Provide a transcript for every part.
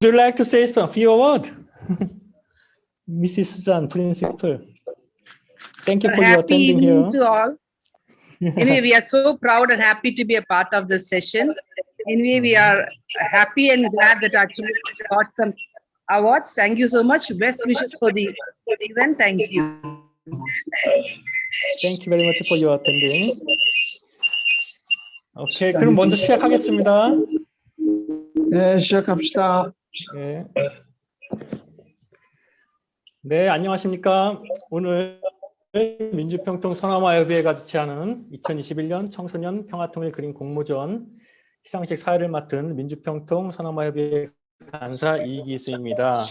you like to say some few word? Mrs. Sun, principal. Thank you for your happy attending here. evening to all. Anyway, we are so proud and happy to be a part of this session. Anyway, we are happy and glad that actually we got some awards. Thank you so much. Best wishes for the event. Thank you. Thank you very much for your attending. 오케이, 그럼 먼저 시작하겠습니다. 네, 시작합시다. 네. 네, 안녕하십니까. 오늘 민주평통 선화마협의회가 주최하는 2021년 청소년 평화통일 그림 공모전 시상식 사회를 맡은 민주평통 선화마협의회 간사 이기수입니다.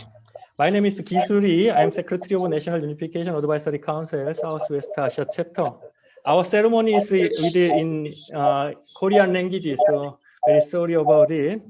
My name is 기술이. I am Secretary of National Unification Advisory Council Southwest Asia Chapter. Our ceremony is with in uh, Korean language, so very sorry about it.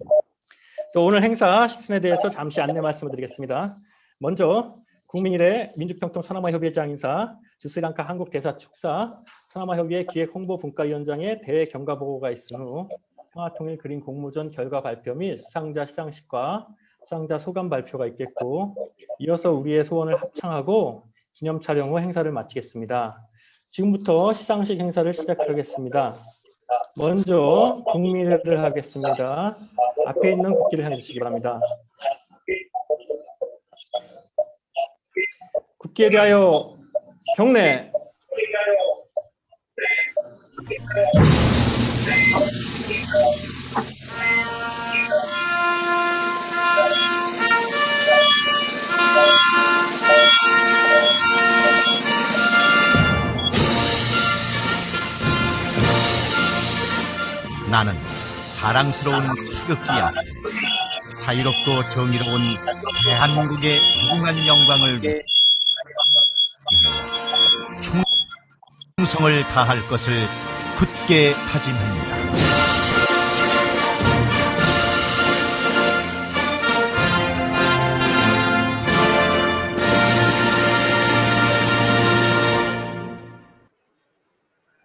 오늘 행사 식순에 대해서 잠시 안내 말씀을 드리겠습니다. 먼저 국민일의 민주평통 서남아협의회장 인사, 주스리랑카 한국대사 축사, 서남아협의회 기획홍보분과위원장의 대회 경과 보고가 있은 후 평화통일 그림 공모전 결과 발표 및 수상자 시상식과 수상자 소감 발표가 있겠고 이어서 우리의 소원을 합창하고 기념 촬영 후 행사를 마치겠습니다. 지금부터 시상식 행사를 시작하겠습니다. 먼저 국민회를 하겠습니다. 앞에 있는 국기를 향해 주시기 바랍니다. 국기에 대하여 경례. 자랑스러운 태극기야. 자유롭고 정의로운 대한민국의 무궁한 영광을 위해 충성을 다할 것을 굳게 다짐합니다.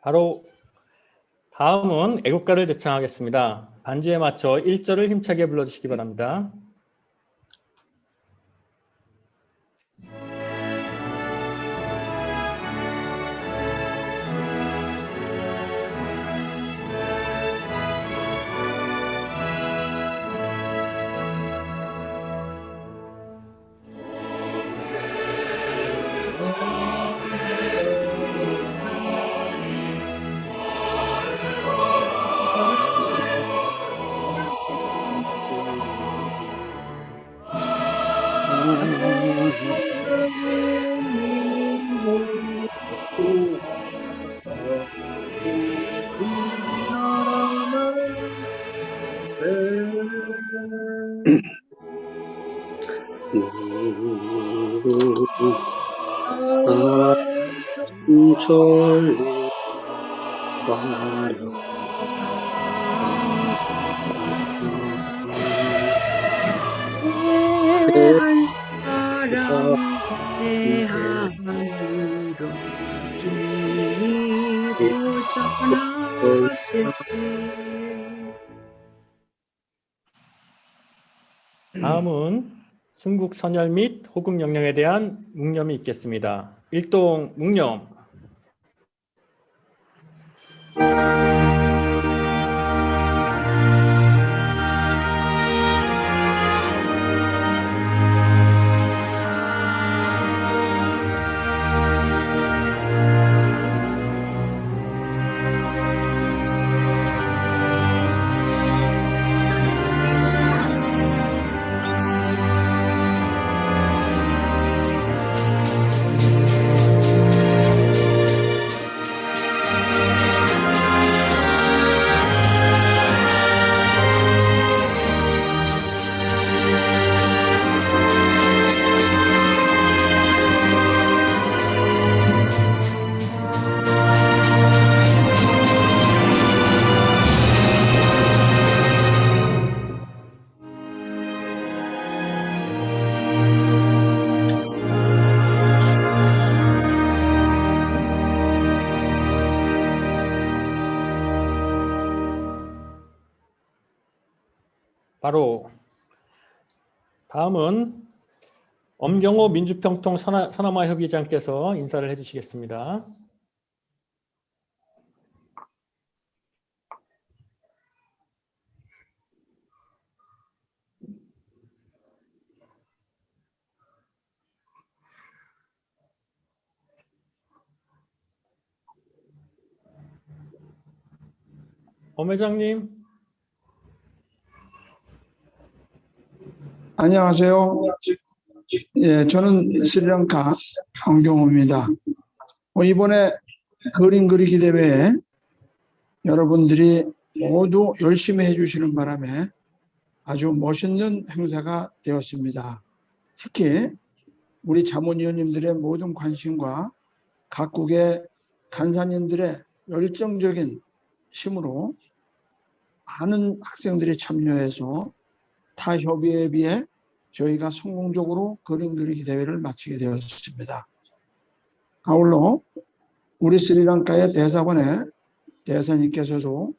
바로 다음은 애국가를 제창하겠습니다. 반주에 맞춰 1절을 힘차게 불러주시기 바랍니다. 나왔을 다음은 순국 선열 및 호국 명령에 대한 묵념이 있겠습니다. 일동 묵념. 다음은 엄경호 민주평통 선화, 선화마 협의장께서 인사를 해주시겠습니다. 엄 회장님, 안녕하세요. 예, 저는 스리랑카 황경호입니다. 어, 이번에 그림 그리기 대회에 여러분들이 모두 열심히 해주시는 바람에 아주 멋있는 행사가 되었습니다. 특히 우리 자문위원님들의 모든 관심과 각국의 간사님들의 열정적인 힘으로 많은 학생들이 참여해서 타 협의회에 비해 저희가 성공적으로 그림 그리기 대회를 마치게 되었습니다. 아울러 우리 스리랑카의 대사관의 대사님께서도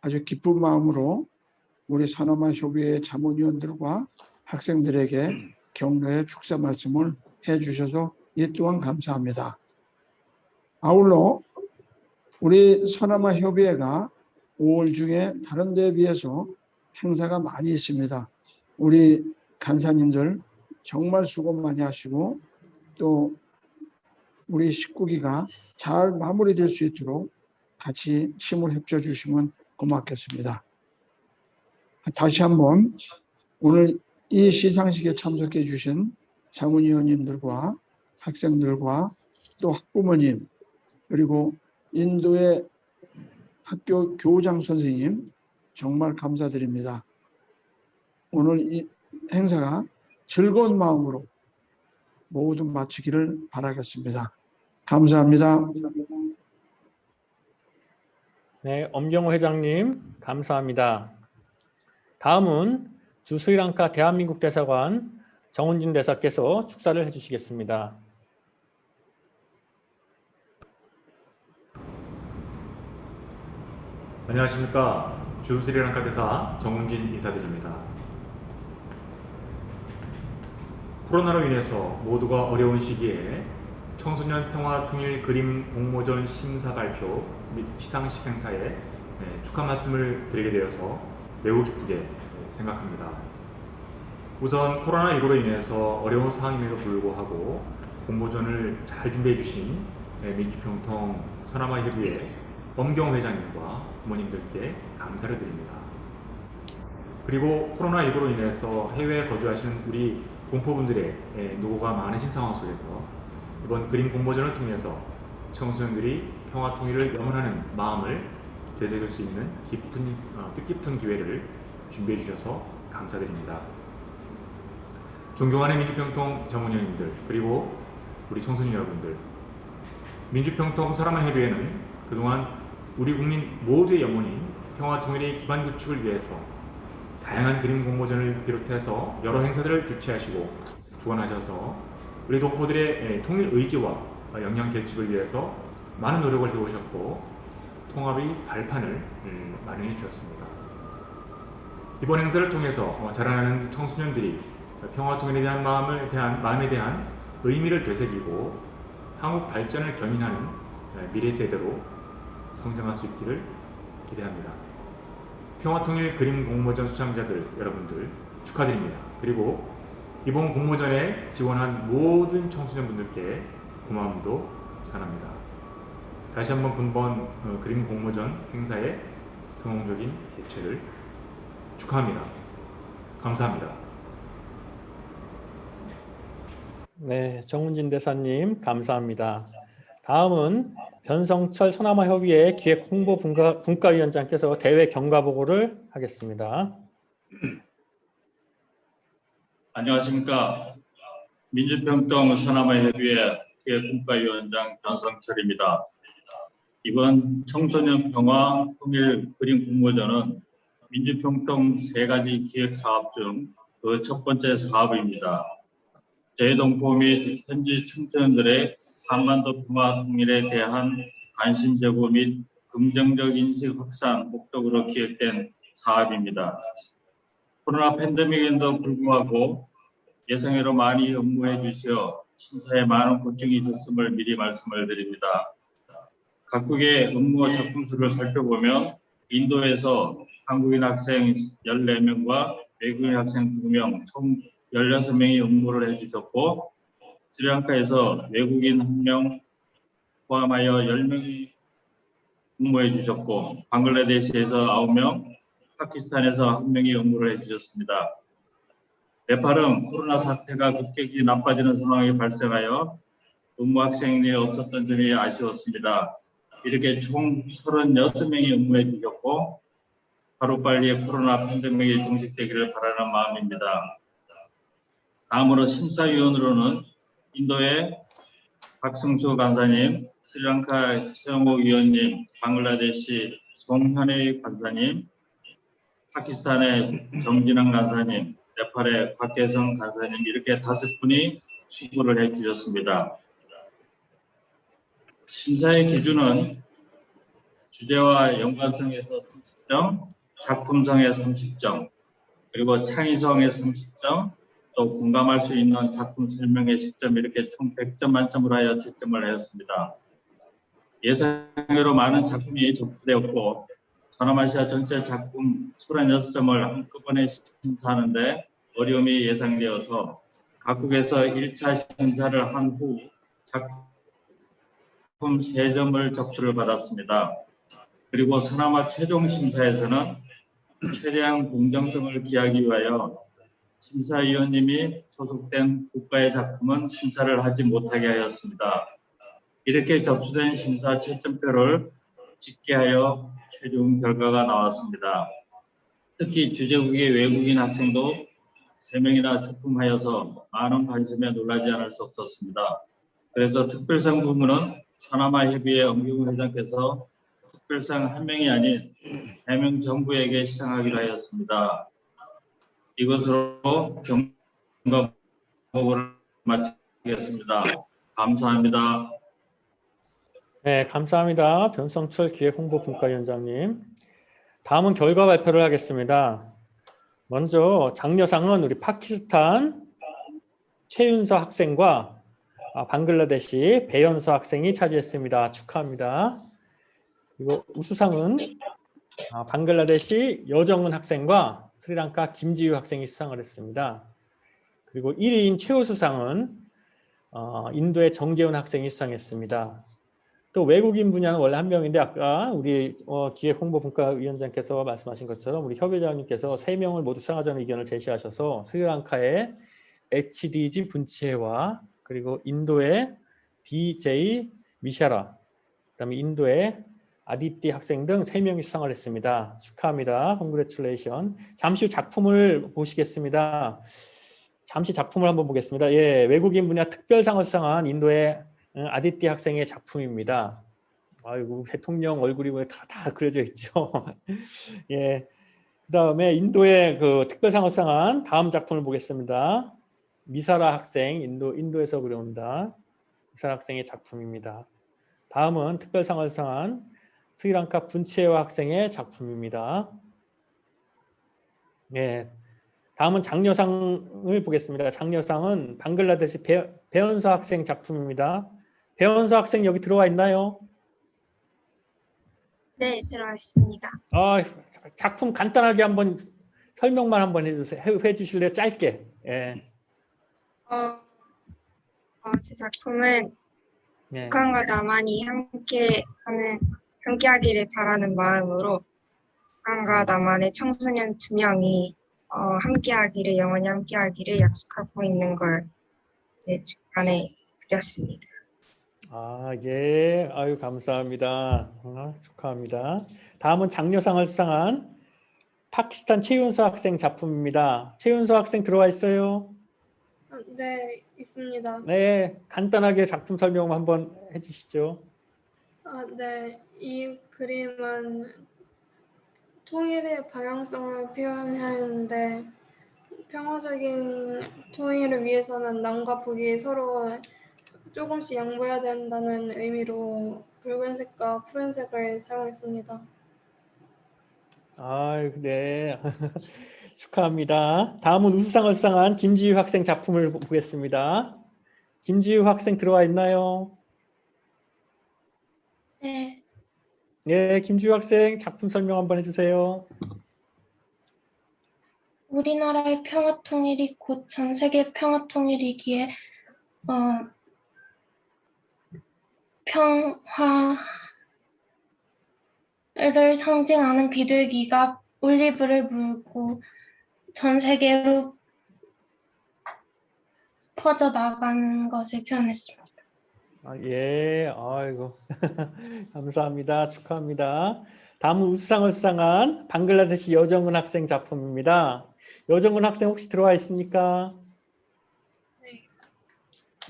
아주 기쁜 마음으로 우리 산업화 협의회 자문위원들과 학생들에게 격려의 축사 말씀을 해주셔서 이 또한 감사합니다. 아울러 우리 서남아 협의회가 5월 중에 다른 데에 비해서 행사가 많이 있습니다. 우리 간사님들 정말 수고 많이 하시고 또 우리 식구기가 잘 마무리될 수 있도록 같이 힘을 협조 주시면 고맙겠습니다. 다시 한번 오늘 이 시상식에 참석해 주신 자문위원님들과 학생들과 또 학부모님 그리고 인도의 학교 교장 선생님 정말 감사드립니다. 오늘 이 행사가 즐거운 마음으로 모두 마치기를 바라겠습니다. 감사합니다. 네, 엄경호 회장님 감사합니다. 다음은 주스리랑카 대한민국 대사관 정은진 대사께서 축사를 해주시겠습니다. 안녕하십니까 주 스리랑카 대사 정웅진 인사드립니다. 코로나로 인해서 모두가 어려운 시기에 청소년 평화 통일 그림 공모전 심사 발표 및 시상식 행사에 네, 축하 말씀을 드리게 되어서 매우 기쁘게 생각합니다. 우선 코로나19로 인해서 어려운 상황임에도 불구하고 공모전을 잘 준비해 주신 네, 민주평통 서남아 협의회 엄경 회장님과 부모님들께 감사를 드립니다. 그리고 코로나19로 인해서 해외에 거주하시는 우리 공포분들의 예, 노고가 많으신 상황 속에서 이번 그림 공모전을 통해서 청소년들이 평화 통일을 염원하는 마음을 되새길 수 있는 깊은 어, 뜻깊은 기회를 준비해 주셔서 감사드립니다. 존경하는 민주평통 자문위원님들 그리고 우리 청소년 여러분들 민주평통 사람의 협의회는 그동안 우리 국민 모두의 영혼인 평화 통일의 기반 구축을 위해서 다양한 그림 공모전을 비롯해서 여러 행사들을 주최하시고 주관하셔서 우리 동포들의 예, 통일 의지와 역량 결집을 위해서 많은 노력을 해오셨고 통합의 발판을 음, 마련해 주셨습니다. 이번 행사를 통해서 어, 자라나는 청소년들이 평화 통일에 대한 마음을 대한 마음에 대한 의미를 되새기고 한국 발전을 견인하는 예, 미래 세대로 성장할 수 있기를 기대합니다. 평화통일 그림 공모전 수상자들 여러분들 축하드립니다. 그리고 이번 공모전에 지원한 모든 청소년분들께 고마움도 전합니다. 다시 한번 분번 어, 그림 공모전 행사의 성공적인 개최를 축하합니다. 감사합니다. 네, 정은진 대사님 감사합니다. 다음은 변성철 서남아 협의회 기획 홍보 분과, 분과위원장께서 대회 경과 보고를 하겠습니다. 안녕하십니까. 민주평통 서남아 협의회 기획국가위원장 변성철입니다. 이번 청소년 평화 통일 그림 공모전은 민주평통 세 가지 기획 사업 중 그 첫 번째 사업입니다. 재동포 및 현지 청소년들의 한반도 평화 통일에 대한 관심 제고 및 긍정적 인식 확산 목적으로 기획된 사업입니다. 코로나 팬데믹에도 불구하고 예상외로 많이 업무해 주시어 심사에 많은 고충이 있었음을 미리 말씀을 드립니다. 각국의 업무 작품 수를 살펴보면 인도에서 한국인 학생 14명과 외국인 학생 2명, 총 16명이 업무를 해주셨고 스리랑카에서 외국인 1명 포함하여 10명이 업무해 주셨고 방글라데시에서 9명, 파키스탄에서 1명이 업무를 해 주셨습니다. 네팔은 코로나 사태가 급격히 나빠지는 상황이 발생하여 업무 학생이 없었던 점이 아쉬웠습니다. 이렇게 총 36명이 업무해 주셨고 하루빨리 코로나 팬데믹이 종식되기를 바라는 마음입니다. 다음으로 심사위원으로는 인도의 박승수 간사님, 스리랑카 최영호 위원님, 방글라데시 송현의 간사님, 파키스탄의 정진환 간사님, 네팔의 곽계성 간사님 이렇게 다섯 분이 수고를 해 주셨습니다. 심사의 기준은 주제와 연관성에서 30점, 작품성에 30점, 그리고 창의성에 30점, 또 공감할 수 있는 작품 설명에 10점 이렇게 총 100점 만점으로 하여 채점을 하였습니다. 예상외로 많은 작품이 접수되었고 서남아시아 전체 작품 36점을 한꺼번에 심사하는데 어려움이 예상되어서 각국에서 1차 심사를 한 후 작품 3점을 접수를 받았습니다. 그리고 서남아 최종 심사에서는 최대한 공정성을 기하기 위하여 심사위원님이 소속된 국가의 작품은 심사를 하지 못하게 하였습니다. 이렇게 접수된 심사 채점표를 집계하여 최종 결과가 나왔습니다. 특히 주제국의 외국인 학생도 3명이나 출품하여서 많은 관심에 놀라지 않을 수 없었습니다. 그래서 특별상 부문은 서남아 협의회 엄경 회장께서 특별상 한 명이 아닌 3명 정부에게 시상하기로 하였습니다. 이것으로 경과목을 마치겠습니다. 감사합니다. 네, 감사합니다. 변성철 기획홍보분과위원장님. 다음은 결과 발표를 하겠습니다. 먼저 장려상은 우리 파키스탄 최윤서 학생과 아, 방글라데시 배연서 학생이 차지했습니다. 축하합니다. 그리고 우수상은 아, 방글라데시 여정은 학생과 스리랑카 김지유 학생이 수상을 했습니다. 그리고 1위인 최우 수상은 어, 인도의 정재훈 학생이 수상했습니다. 또 외국인 분야는 원래 한 명인데 아까 우리 어, 기획홍보분과위원장께서 말씀하신 것처럼 우리 협의장님께서 세 명을 모두 수상하자는 의견을 제시하셔서 스리랑카의 HDG 분치해와 그리고 인도의 DJ 미샤라, 그다음에 인도의 아디띠 학생 등세 명이 수상을 했습니다. 축하합니다. 컨그레츄레이션. 잠시 후 작품을 보시겠습니다. 잠시 작품을 한번 보겠습니다. 예, 외국인 분야 특별상을 수상한 인도의 어, 아디띠 학생의 작품입니다. 아이고 대통령 얼굴이 뭐 다, 다 그려져 있죠. 예. 그 다음에 인도의 그 특별상을 수상한 다음 작품을 보겠습니다. 미사라 학생 인도 인도에서 그려온다. 미사라 학생의 작품입니다. 다음은 특별상을 수상한 스리랑카 분체와 학생의 작품입니다. 예. 다음은 장려상을 보겠습니다. 장려상은 방글라데시 배, 배연서 학생 작품입니다. 배원서 학생 여기 들어와 있나요? 네, 들어왔습니다. 아, 작품 간단하게 한번 설명만 한번 해주세요. 해, 해 주실래요? 짧게. 예. 어, 어, 제 작품은 예. 북한과 남한이 함께 하는 함께하기를 바라는 마음으로 북한과 남한의 청소년 두 명이 어, 함께하기를 영원히 함께하기를 약속하고 있는 걸제 주간에 그렸습니다. 아, 예. 아유, 감사합니다. 아, 축하합니다. 다음은 장려상을 수상한 파키스탄 최윤서 학생 작품입니다. 최윤서 학생 들어와 있어요? 아, 네, 있습니다. 네, 간단하게 작품 설명 한번 해주시죠. 아, 네, 이 그림은 통일의 방향성을 표현하는데 평화적인 통일을 위해서는 남과 북이 서로 조금씩 양보해야 된다는 의미로 붉은색과 푸른색을 사용했습니다. 아, 네. 축하합니다. 다음은 우수상을 수상한 김지유 학생 작품을 보- 보겠습니다. 김지유 학생 들어와 있나요? 네. 네, 김지유 학생 작품 설명 한번 해주세요. 우리나라의 평화 통일이 곧 전 세계 평화 통일이기에 어, 평화를 상징하는 비둘기가 올리브를 물고 전 세계로 퍼져 나가는 것을 표현했습니다. 아, 예, 아이고 감사합니다. 축하합니다. 다음은 우수상을 수상한 방글라데시 여정은 학생 작품입니다. 여정은 학생 혹시 들어와 있습니까? 네.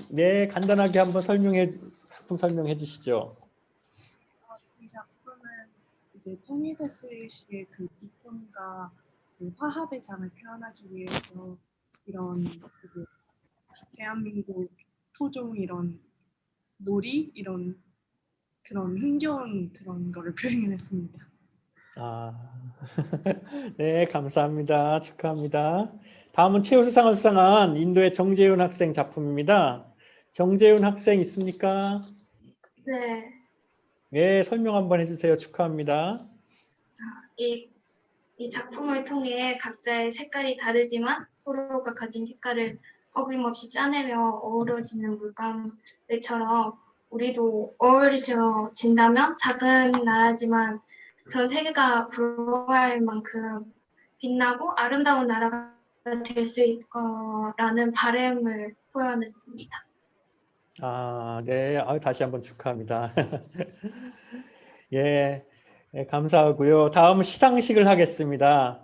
네, 간단하게 한번 설명해 작품 설명해 주시죠. 어, 이 작품은 이제 통일됐을 시의 그 기쁨과 그 화합의 장을 표현하기 위해서 이런 그 대한민국 토종 이런 놀이 이런 그런 흥겨운 그런 거를 표현했습니다. 아, 네, 감사합니다. 축하합니다. 다음은 최우수상을 수상한 인도의 정재훈 학생 작품입니다. 정재훈 학생 있습니까? 네, 네, 설명 한번 해주세요. 축하합니다. 이, 이 작품을 통해 각자의 색깔이 다르지만 서로가 가진 색깔을 어김없이 짜내며 어우러지는 물감들처럼 우리도 어우러진다면 작은 나라지만 전 세계가 부러워할 만큼 빛나고 아름다운 나라가 될 수 있을 거라는 바람을 표현했습니다. 아, 네. 아, 다시 한번 축하합니다. 예, 예, 감사하고요. 다음은 시상식을 하겠습니다.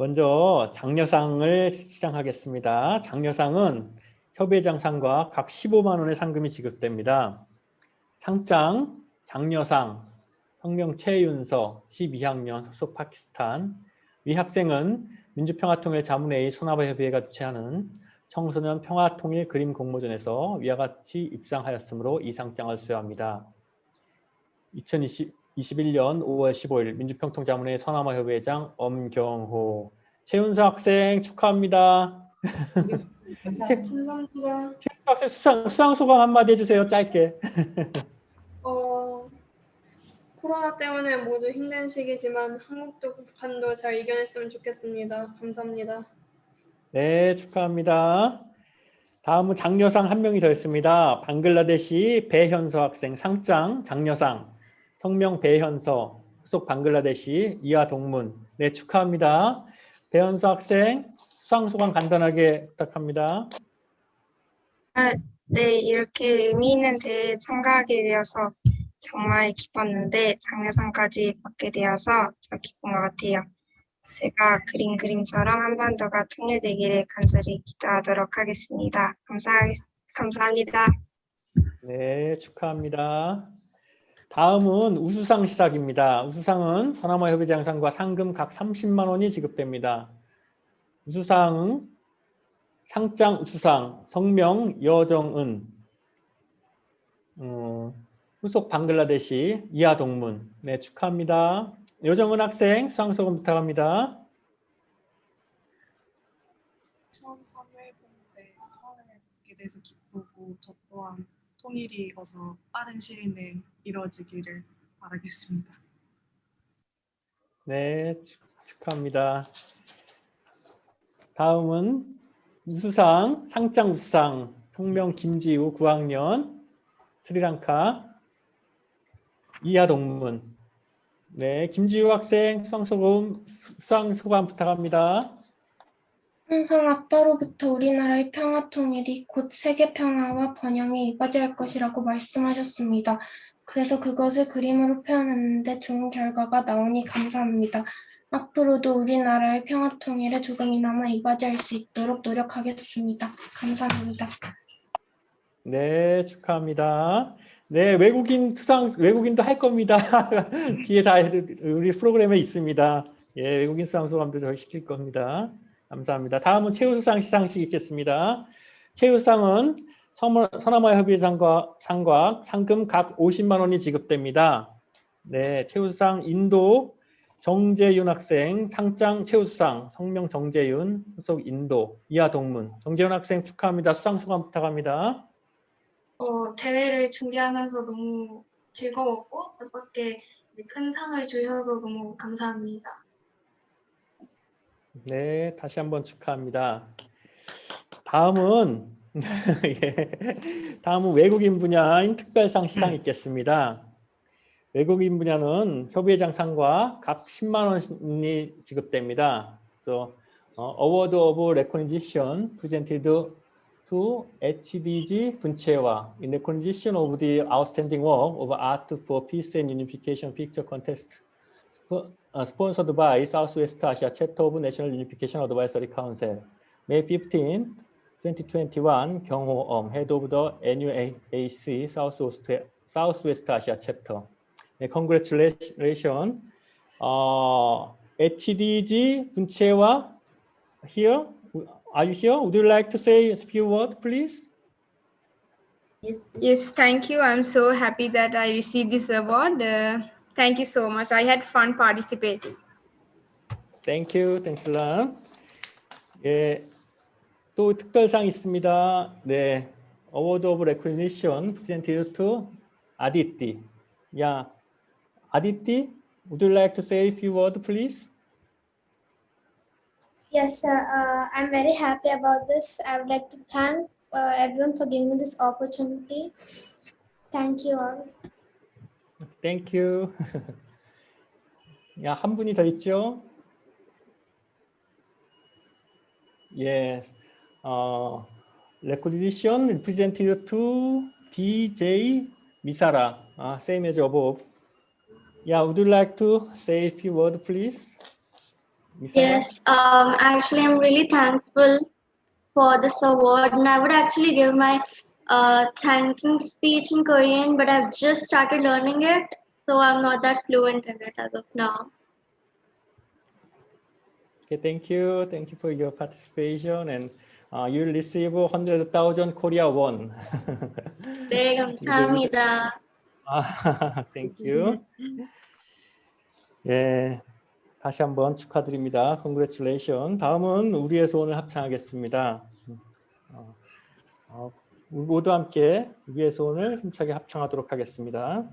먼저 장려상을 시상하겠습니다. 장려상은 협회장상과 각 15만 원의 상금이 지급됩니다. 상장, 장려상, 성명 최윤서, 12학년, 소속 파키스탄. 위 학생은 민주평화통일 자문회의 소나바협의회가 주최하는 청소년 평화통일 그림 공모전에서 위와 같이 입상하였으므로 이 상장을 수여합니다. 2021년 5월 15일 민주평통자문회 서남아협의회장 엄경호 최윤서 학생 축하합니다. 감사합니다. 최윤서 학생 수상, 수상 소감 한마디 해주세요. 짧게. 어, 코로나 때문에 모두 힘든 시기지만 한국도 북한도 잘 이겨냈으면 좋겠습니다. 감사합니다. 네, 축하합니다. 다음은 장려상 한 명이 더 있습니다. 방글라데시 배현서 학생 상장 장려상 성명 배현서 소속 방글라데시 이하 동문 네 축하합니다. 배현서 학생 수상 소감 간단하게 부탁합니다. 네, 이렇게 의미 있는 대회에 참가하게 되어서 정말 기뻤는데 장려상까지 받게 되어서 더 기쁜 것 같아요. 제가 그린 그림처럼 한반도가 통일되기를 간절히 기도하도록 하겠습니다. 감사, 감사합니다. 네, 축하합니다. 다음은 우수상 시작입니다. 우수상은 서남아 협의장상과 상금 각 30만 원이 지급됩니다. 우수상 상장 우수상 성명 여정은 어, 후속 방글라데시 이하 동문 네 축하합니다. 여정은 학생 수상 소감 부탁합니다. 처음 참여해보는데 상을 받게 돼서 기쁘고 저 또한 통일이 어서 빠른 시일 내에 이루어지기를 바라겠습니다. 네, 축- 축하합니다. 다음은 우수상, 상장 우수상, 성명 김지우 9학년, 스리랑카, 이하 동문. 네, 김지우 학생 수상 소감, 수상 소감 부탁합니다. 항상 아빠로부터 우리나라의 평화 통일이 곧 세계 평화와 번영에 이바지할 것이라고 말씀하셨습니다. 그래서 그것을 그림으로 표현했는데 좋은 결과가 나오니 감사합니다. 앞으로도 우리나라의 평화 통일에 조금이나마 이바지할 수 있도록 노력하겠습니다. 감사합니다. 네, 축하합니다. 네, 외국인 수상, 외국인도 할 겁니다. 뒤에 다 우리 프로그램에 있습니다. 예, 외국인 수상 소감도 저희 시킬 겁니다. 감사합니다. 다음은 최우수상 시상식 있겠습니다. 최우상은 서남아 협의회장과 상과 상금 각 50만 원이 지급됩니다. 네, 최우수상 인도 정재윤 학생 상장 최우수상 성명 정재윤 소속 인도 이하 동문 정재윤 학생 축하합니다. 수상 소감 부탁합니다. 어, 대회를 준비하면서 너무 즐거웠고 뜻밖의 큰 상을 주셔서 너무 감사합니다. 네, 다시 한번 축하합니다. 다음은 예, 다음은 외국인 분야인 특별상 시상이 있겠습니다. 외국인 분야는 협의회장 상과 각 10만 원이 지급됩니다. So, 어, Award of Recognition presented to HDG 분체와 recognition of the outstanding work of art for peace and unification picture contest sp- uh, sponsored by Southwest Asia Chapter of National Unification Advisory Council. May 15, 2021, 경호 Om, head of the NUAC Southwest, Southwest Asia Chapter. 네, congratulations. 어, HDG 분체와 here, are you here? Would you like to say a few words, please? Yes, thank you. I'm so happy that I received this award. Uh, thank you so much. I had fun participating. Thank you. Thanks a lot. 예, 또 특별상 있습니다. 네, Award of Recognition presented to Aditi. 야, Aditi, would you like to say a few words, please? Yes, sir. Uh, I'm very happy about this. I would like to thank uh, everyone for giving me this opportunity. Thank you all. Thank you. 야, 한 분이 더 있죠? Yes. 어, recognition represented to DJ Misara. Uh, same as above. Yeah, would you like to say a few words, please? Misara? Yes, um, actually, I'm really thankful for this award, and I would actually give my uh, thanking speech in Korean, but I've just started learning it, so I'm not that fluent in it as of now. Okay, thank you. Thank you for your participation and uh, you'll receive 100,000 Korea won. 네, 감사합니다. 아, thank you. 예, 다시 한번 축하드립니다. Congratulations. 다음은 우리의 소원을 합창하겠습니다. 어, 어, 모두 함께 우리의 소원을 힘차게 합창하도록 하겠습니다.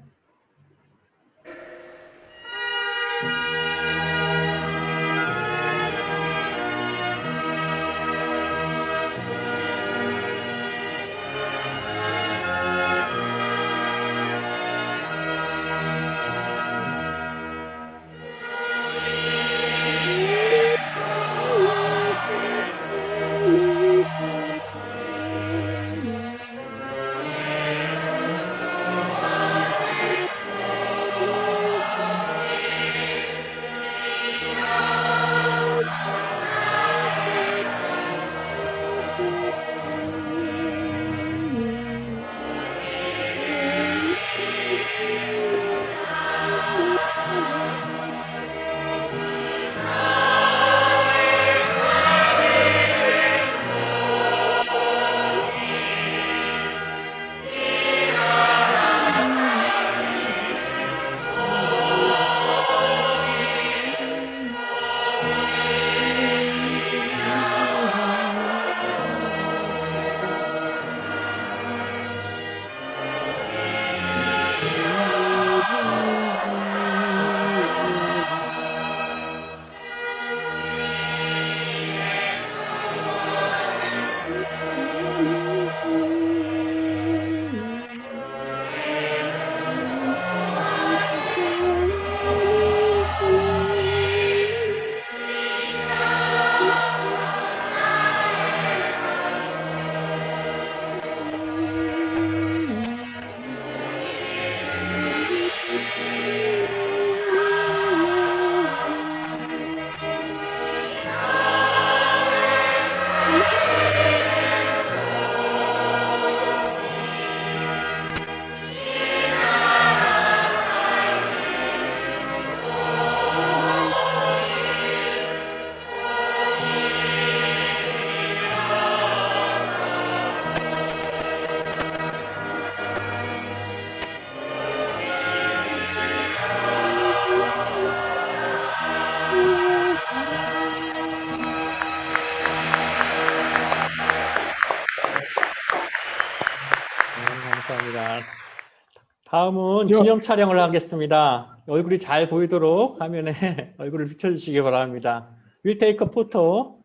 다음은 기념 촬영을 하겠습니다. 얼굴이 잘 보이도록 화면에 얼굴을 비춰주시기 바랍니다. We'll take a photo.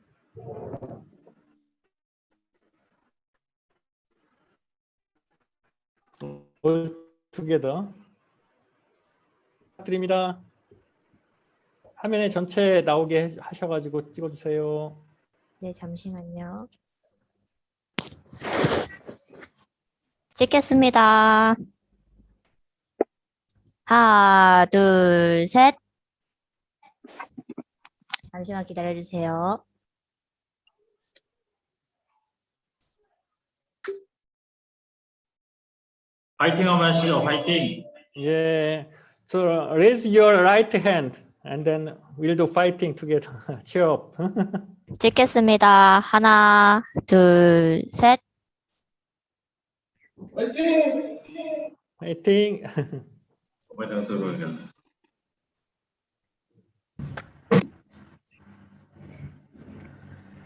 All together. 부탁드립니다. 화면에 전체 나오게 하셔가지고 찍어주세요. 네, 잠시만요. 찍겠습니다. 하나, 둘, 셋. 잠시만 기다려주세요. 파이팅 한번 하시죠. 파이팅. Yeah. So raise your right hand and then we'll do fighting together. Cheer up. 찍겠습니다. 하나, 둘, 셋. 파이팅. 장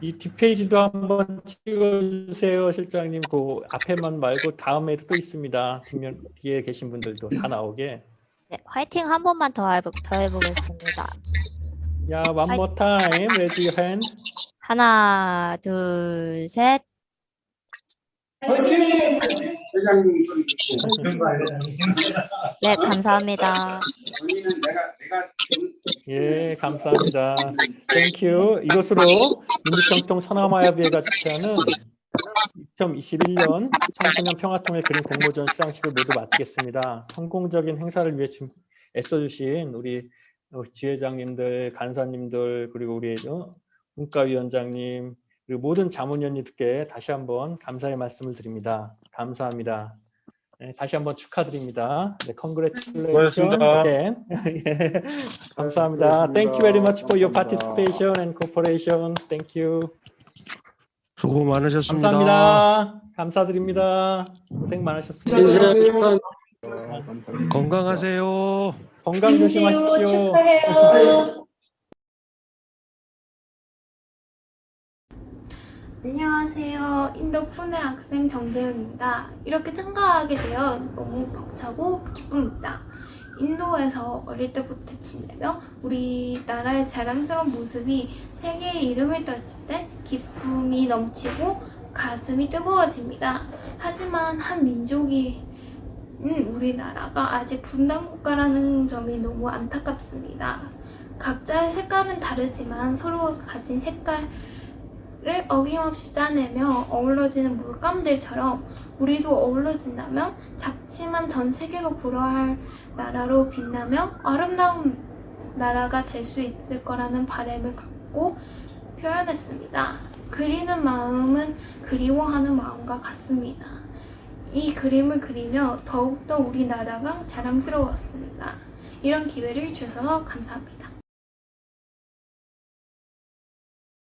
이 뒷페이지도 한번 찍어주세요, 실장님. 그 앞에만 말고 다음에도 또 있습니다. 뒷면 뒤에 계신 분들도 다 나오게. 네, 화이팅 한 번만 더, 해보, 더 해보겠습니다. 야, one more time. Raise your hand. 하나, 둘, 셋. 네, 감사합니다. 예, 감사합니다. 땡큐. 이것으로 민주평통 서남아야비회가 주최하는 2021년 청소년 평화통일 그림 공모전 시상식을 모두 마치겠습니다. 성공적인 행사를 위해 좀 애써주신 우리 어, 지회장님들, 간사님들, 그리고 우리 어, 문과위원장님, 그리고 모든 자문위원님들께 다시 한번 감사의 말씀을 드립니다. 감사합니다. 네, 다시 한번 축하드립니다. 네, congratulations again. 예, 감사합니다. Thank you very much for your participation and cooperation. Thank you. 수고 많으셨습니다. 감사합니다. 감사드립니다. 고생 많으셨습니다. 건강하세요. 건강 조심하십시오. 축하해요. 안녕하세요. 인도 푸네 학생 정재윤입니다. 이렇게 참가하게 되어 너무 벅차고 기쁩니다. 인도에서 어릴 때부터 지내며 우리나라의 자랑스러운 모습이 세계의 이름을 떨칠 때 기쁨이 넘치고 가슴이 뜨거워집니다. 하지만 한 민족이 음, 우리나라가 아직 분단 국가라는 점이 너무 안타깝습니다. 각자의 색깔은 다르지만 서로 가진 색깔 을 어김없이 짜내며 어우러지는 물감들처럼 우리도 어우러진다면 작지만 전 세계가 부러워할 나라로 빛나며 아름다운 나라가 될 수 있을 거라는 바람을 갖고 표현했습니다. 그리는 마음은 그리워하는 마음과 같습니다. 이 그림을 그리며 더욱더 우리나라가 자랑스러웠습니다. 이런 기회를 주셔서 감사합니다.